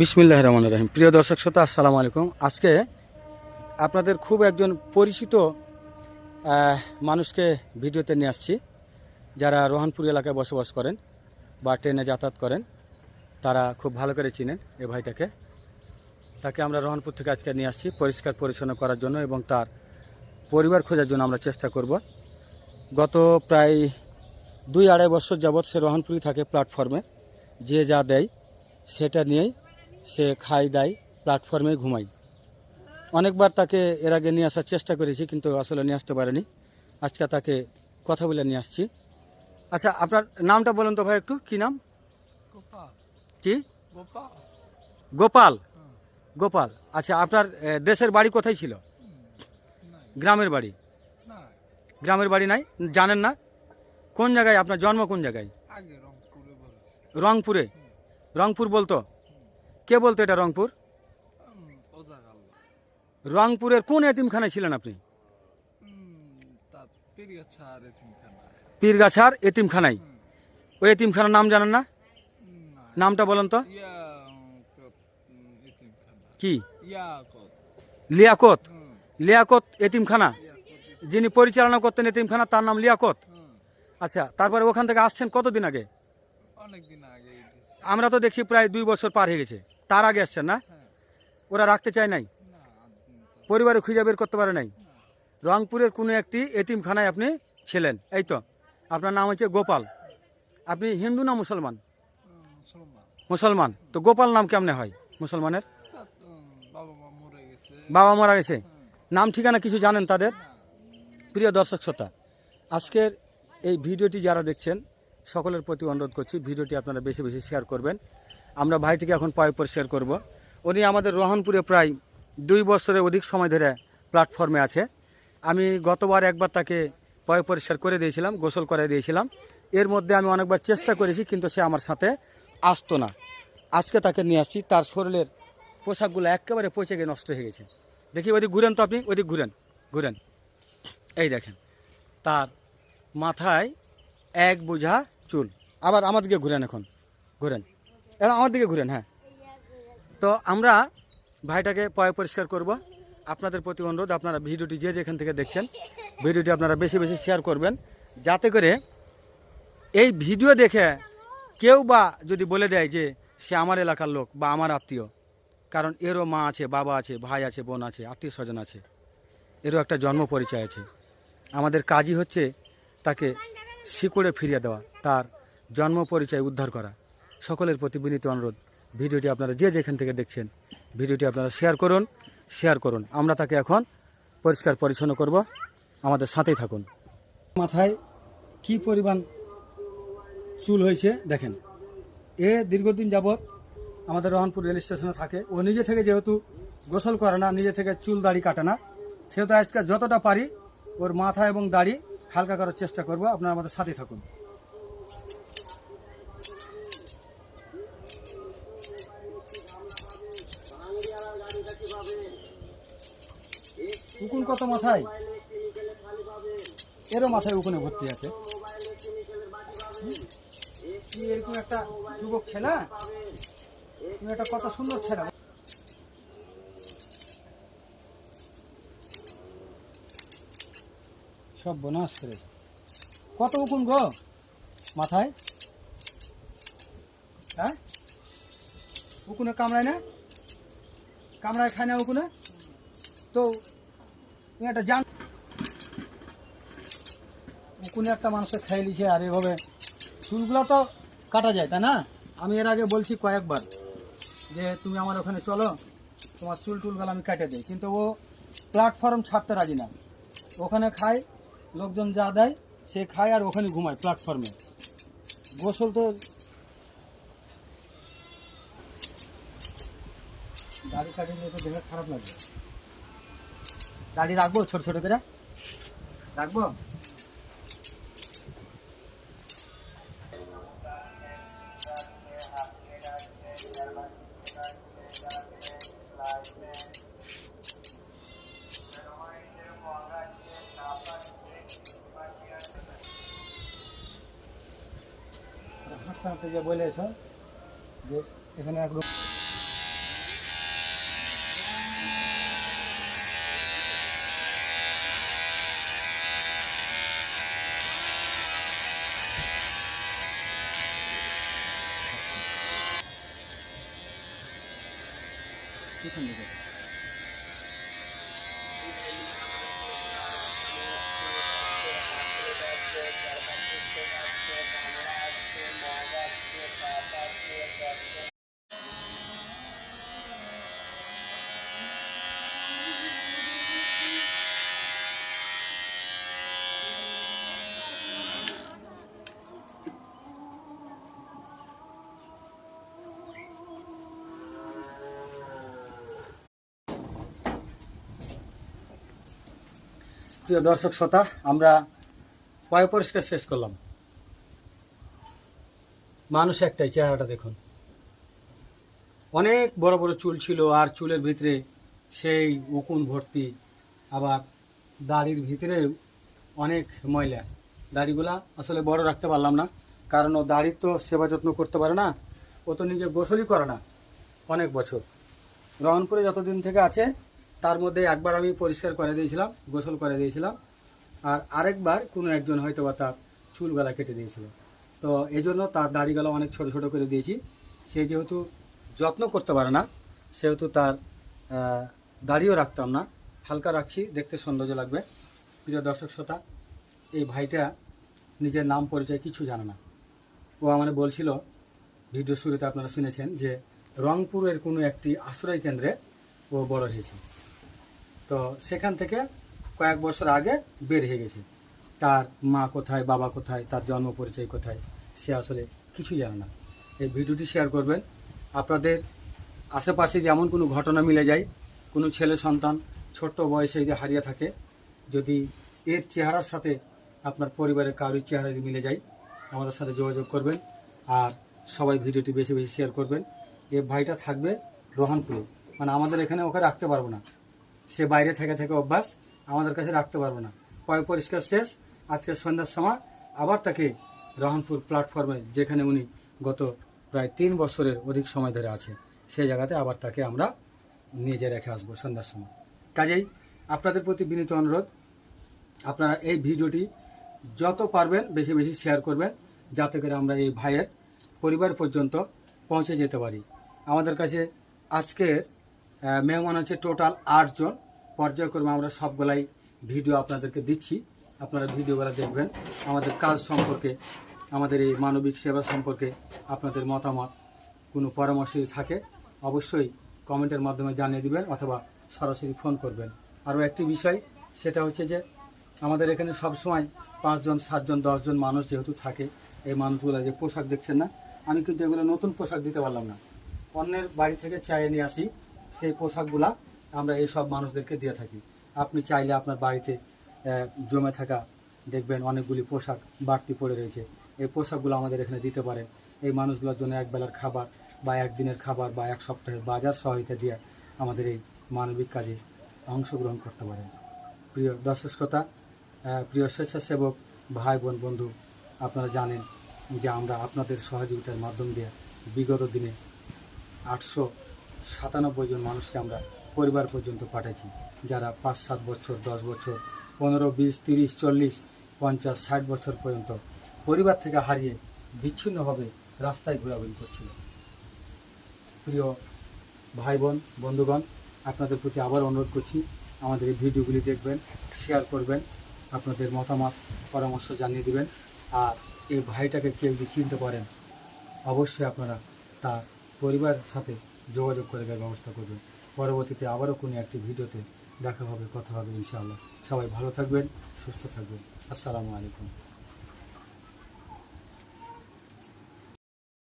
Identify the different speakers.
Speaker 1: বিসমিল্লাহ রহমান রহিম। প্রিয় দর্শক শ্রোতা, আসসালামু আলাইকুম। আজকে আপনাদের খুব একজন পরিচিত মানুষকে ভিডিওতে নিয়ে আসছি। যারা রোহানপুর এলাকায় বসবাস করেন বা ট্রেনে যাতায়াত করেন, তারা খুব ভালো করে চিনেন এ ভাইটাকে। তাকে আমরা রোহানপুর থেকে আজকে নিয়ে আসছি পরিষ্কার পরিচ্ছন্ন করার জন্য এবং তার পরিবার খোঁজার জন্য আমরা চেষ্টা করব। গত প্রায় দুই আড়াই বছর যাবৎ সে রোহানপুরই থাকে প্ল্যাটফর্মে। যে যা দেয়, সেটা নিয়েই সে খাই দায় প্ল্যাটফর্মে ঘুমাই। অনেকবার তাকে এর আগে নিয়ে আসার চেষ্টা করেছি কিন্তু আসলে নিয়ে আসতে পারেনি। আজকে তাকে কথা বলে নিয়ে আসছি। আচ্ছা আপনার নামটা বলুন তো ভাই একটু কী নাম? কি?
Speaker 2: গোপাল।
Speaker 1: গোপাল? গোপাল। আচ্ছা আপনার দেশের বাড়ি কোথায় ছিল? গ্রামের বাড়ি? গ্রামের বাড়ি নাই? জানেন না? কোন জায়গায়? আপনার জন্ম কোন জায়গায়?
Speaker 2: আগে রংপুরে
Speaker 1: রংপুর বলতো? কে বলতো এটা রংপুর? রংপুরের কোন এতিমখানায় ছিলেন আপনি? পীরগাছার এতিমখানায়। ওই এতিমখানার নাম জানেন না? নামটা বলেন তো। কি? লিয়াকত। লিয়াকত এতিমখানা। যিনি পরিচালনা করতেন এতিমখানা তার নাম লিয়াকত। আচ্ছা তারপরে ওখান থেকে আসছেন কতদিন আগে। আমরা তো দেখছি প্রায় দুই বছর পার হয়ে গেছে। তার আগে আসছেন না? ওরা রাখতে চায় নাই? পরিবারে খুঁজে বের করতে পারে নাই? রংপুরের কোনো একটি এতিমখানায় আপনি ছিলেন। এই তো, আপনার নাম হচ্ছে গোপাল। আপনি হিন্দু না মুসলমান?
Speaker 2: মুসলমান।
Speaker 1: তো গোপাল নাম কেমনে হয় মুসলমানের?
Speaker 2: বাবা মারা গেছে।
Speaker 1: নাম ঠিকানা কিছু জানেন তাদের? প্রিয় দর্শক শ্রোতা, আজকের এই ভিডিওটি যারা দেখছেন, সকলের প্রতি অনুরোধ করছি ভিডিওটি আপনারা বেশি বেশি শেয়ার করবেন। আমরা ভাইটিকে এখন পয় পরিষ্কার করব। উনি আমাদের রোহনপুরে প্রায় দুই বছরের অধিক সময় ধরে প্ল্যাটফর্মে আছে। আমি গতবার একবার তাকে পয় পরিষ্কার করে দিয়েছিলাম, গোসল করে দিয়েছিলাম। এর মধ্যে আমি অনেকবার চেষ্টা করেছি, কিন্তু সে আমার সাথে আসতো না। আজকে তাকে নিয়ে আসছি, তার শরীরের পোশাকগুলো একেবারে পচে গিয়ে নষ্ট হয়ে গেছে। দেখি ওইদিক ঘুরেন তো আপনি ওইদিক ঘুরেন ঘুরেন। এই দেখেন, তার মাথায় এক বোঝা চুল। আবার আমাদেরকে ঘুরেন এখন, ঘুরেন। এখন আমার দিকে ঘুরেন হ্যাঁ। তো আমরা ভাইটাকে পয় পরিষ্কার করব। আপনাদের প্রতি অনুরোধ, আপনারা ভিডিওটি যে যেখান থেকে দেখছেন, ভিডিওটি আপনারা বেশি বেশি শেয়ার করবেন। যাতে করে এই ভিডিও দেখে কেউ বা যদি বলে দেয় যে সে আমার এলাকার লোক বা আমার আত্মীয়, কারণ এরও মা আছে, বাবা আছে, ভাই আছে, বোন আছে, আত্মীয় স্বজন আছে, এরও একটা জন্ম পরিচয় আছে। আমাদের কাজই হচ্ছে তাকে শিকড়ে ফিরিয়ে দেওয়া, তার জন্ম পরিচয় উদ্ধার করা। সকলের প্রতি বিনীত অনুরোধ। ভিডিওটি আপনারা যে যেখান থেকে দেখছেন, ভিডিওটি আপনারা শেয়ার করুন শেয়ার করুন। আমরা তাকে এখন পরিষ্কার পরিচ্ছন্ন করব। আমাদের সাথেই থাকুন। মাথায় কি পরিমাণ চুল হয়েছে দেখেন। এ দীর্ঘদিন যাবৎ আমাদের রহনপুর রেল স্টেশনে থাকে। ও নিজে থেকে যেহেতু গোসল করে না, নিজে থেকে চুল দাড়ি কাটে না, সেহেতু আজকে যতটা পারি ওর মাথা এবং দাড়ি হালকা করার চেষ্টা করব। আপনারা আমাদের সাথে থাকুন। উকুন কত মাথায়? এরও মাথায় উকুনে ভর্তি আছে। এরকম একটা যুবক ছেলে? তুমি একটা কত সুন্দর ছেলে। সব বনাস করে। কত উকুন গো? মাথায়? হ্যাঁ? উকুনে কামড়ায় না? কামড়ায় খায় না উকুনে? তো তুমি একটা জান উকুনে একটা মানুষের খেয়ে নিছে আর এভাবে চুলগুলো তো কাটা যায়, তাই না? আমি এর আগে বলছি কয়েকবার যে তুমি আমার ওখানে চলো, তোমার চুল টুলগুলো আমি কেটে দিই। কিন্তু ও প্ল্যাটফর্ম ছাড়তে রাজি না। ওখানে খায়, লোকজন যা দেয়, সে খায় আর ওখানে ঘুমায় প্ল্যাটফর্মে গোসল তো দাড়ি কাটিয়ে তো দেখে খারাপ লাগবে। দাড়ি রাখব ছোট ছোট করে রাখব হাসপাতাল থেকে বলে যে এখানে এক পিছন দিকে প্রিয় দর্শক শ্রোতা, আমরা পয় পরিষ্কার শেষ করলাম। মানুষ একটাই, চেহারাটা দেখুন। অনেক বড় বড় চুল ছিল আর চুলের ভিতরে সেই উকুন ভর্তি, আবার দাড়ির ভিতরে অনেক ময়লা। দাড়িগুলা আসলে বড় রাখতে পারলাম না, কারণ ও দাড়ির তো সেবা যত্ন করতে পারে না, ও তো নিজে গোসলই করে না অনেক বছর। রহনপুরে যতদিন থেকে আছে তার মধ্যে একবার আমি পরিষ্কার করে দিয়েছিলাম, গোসল করে দিয়েছিলাম। আর আরেকবার কোনো একজন হয়তো বা তার চুলগুলা কেটে দিয়েছিল। তো এই জন্য তার দাড়িগুলো অনেক ছোট ছোট করে দিয়েছি। সে যেহেতু যত্ন করতে পারে না, সেহেতু তার দাড়িও রাখতাম না। হালকা রাখছি, দেখতে সৌন্দর্য লাগবে। প্রিয় দর্শক শ্রোতা, এই ভাইটা নিজের নাম পরিচয় কিছু জানে না। ও আমার বলছিল ভিডিও শুরুতে আপনারা শুনেছেন যে রংপুরের কোনো একটি আশ্রয় কেন্দ্রে ও বড় হয়েছে। তো সেখান থেকে কয়েক বছর আগে বের হয়ে গেছে। তার মা কোথায়, বাবা কোথায়, তার জন্ম পরিচয় কোথায়, সে আসলে কিছুই জানে না। এই ভিডিওটি শেয়ার করবেন। আপনাদের আশেপাশে যেমন কোনো ঘটনা মিলে যায়, কোনো ছেলে সন্তান ছোট্ট বয়সে যদি হারিয়ে থাকে, যদি এর চেহারার সাথে আপনার পরিবারের কারোর চেহারা যদি মিলে যায়, আমাদের সাথে যোগাযোগ করবেন আর সবাই ভিডিওটি বেশি বেশি শেয়ার করবেন। এ ভাইটা থাকবে রোহানপুরে। মানে আমাদের এখানে ওকে রাখতে পারব না। সে বাইরে থেকে থেকে অভ্যাস আমাদের কাছে রাখতে পারব না। পয় পরিষ্কার শেষ। আজকে সন্ধ্যার সময় আবার তাকে রহনপুর প্ল্যাটফর্মে যেখানে উনি গত প্রায় তিন বছরের অধিক সময় ধরে আছে, সেই জায়গাতে আবার তাকে আমরা নিয়ে যেয়ে রেখে আসব সন্ধ্যার সময়। কাজেই আপনাদের প্রতি বিনীত অনুরোধ, আপনারা এই ভিডিওটি যত পারবেন বেশি বেশি শেয়ার করবেন, যাতে করে আমরা এই ভাইয়ের পরিবার পর্যন্ত পৌঁছে যেতে পারি। আমাদের কাছে আজকের মেহমান হচ্ছে টোটাল আটজন পর্যায়ক্রমে আমরা সবগুলাই ভিডিও আপনাদেরকে দিচ্ছি। আপনারা ভিডিওগুলো দেখবেন। আমাদের কাজ সম্পর্কে, আমাদের এই মানবিক সেবা সম্পর্কে আপনাদের মতামত, কোনো পরামর্শ থাকে, অবশ্যই কমেন্টের মাধ্যমে জানিয়ে দিবেন অথবা সরাসরি ফোন করবেন। আরও একটি বিষয়, সেটা হচ্ছে যে আমাদের এখানে সবসময় পাঁচজন, সাতজন, দশজন মানুষ যেহেতু থাকে, এই মানুষগুলো যে পোশাক দেখছেন না, আমি কিন্তু এগুলো নতুন পোশাক দিতে পারলাম না। অন্যের বাড়ি থেকে চাইয়ে নিয়ে আসি সেই পোশাকগুলা আমরা এই সব মানুষদেরকে দিয়ে থাকি। আপনি চাইলে আপনার বাড়িতে জমে থাকা দেখবেন অনেকগুলি পোশাক বাড়তি পড়ে রয়েছে। এই পোশাকগুলো আমাদের এখানে দিতে পারেন। এই মানুষগুলোর জন্য এক বেলার খাবার বা একদিনের খাবার বা এক সপ্তাহের বাজার সহায়তা দিয়ে আমাদের এই মানবিক কাজে অংশগ্রহণ করতে পারেন। প্রিয় দর্শক শ্রোতা প্রিয় স্বেচ্ছাসেবক, ভাই, বোন, বন্ধু, আপনারা জানেন যে আমরা আপনাদের সহযোগিতার মাধ্যম দিয়ে বিগত দিনে আটশো সাতানব্বই জন মানুষকে আমরা পরিবার পর্যন্ত পাঠাইছি, যারা পাঁচ, সাত বছর, দশ বছর, পনেরো, বিশ, তিরিশ, চল্লিশ, পঞ্চাশ, ষাট বছর পর্যন্ত পরিবার থেকে হারিয়ে বিচ্ছিন্নভাবে রাস্তায় ঘোরাঘুরি করছিল। প্রিয় ভাই বোন বন্ধুগণ, আপনাদের প্রতি আবার অনুরোধ করছি, আমাদের এই ভিডিওগুলি দেখবেন, শেয়ার করবেন, আপনাদের মতামত, পরামর্শ জানিয়ে দিবেন, আর এই ভাইটাকে কেউ যদি চিনতে পারেন, অবশ্যই আপনারা তার পরিবারের সাথে যোগাযোগ করে দেওয়ার ব্যবস্থা করবেন। পরবর্তীতে আবারও কোনো একটি ভিডিওতে দেখা হবে, কথা হবে, ইনশাআল্লাহ। সবাই ভালো থাকবেন, সুস্থ থাকবেন। আসসালামু আলাইকুম।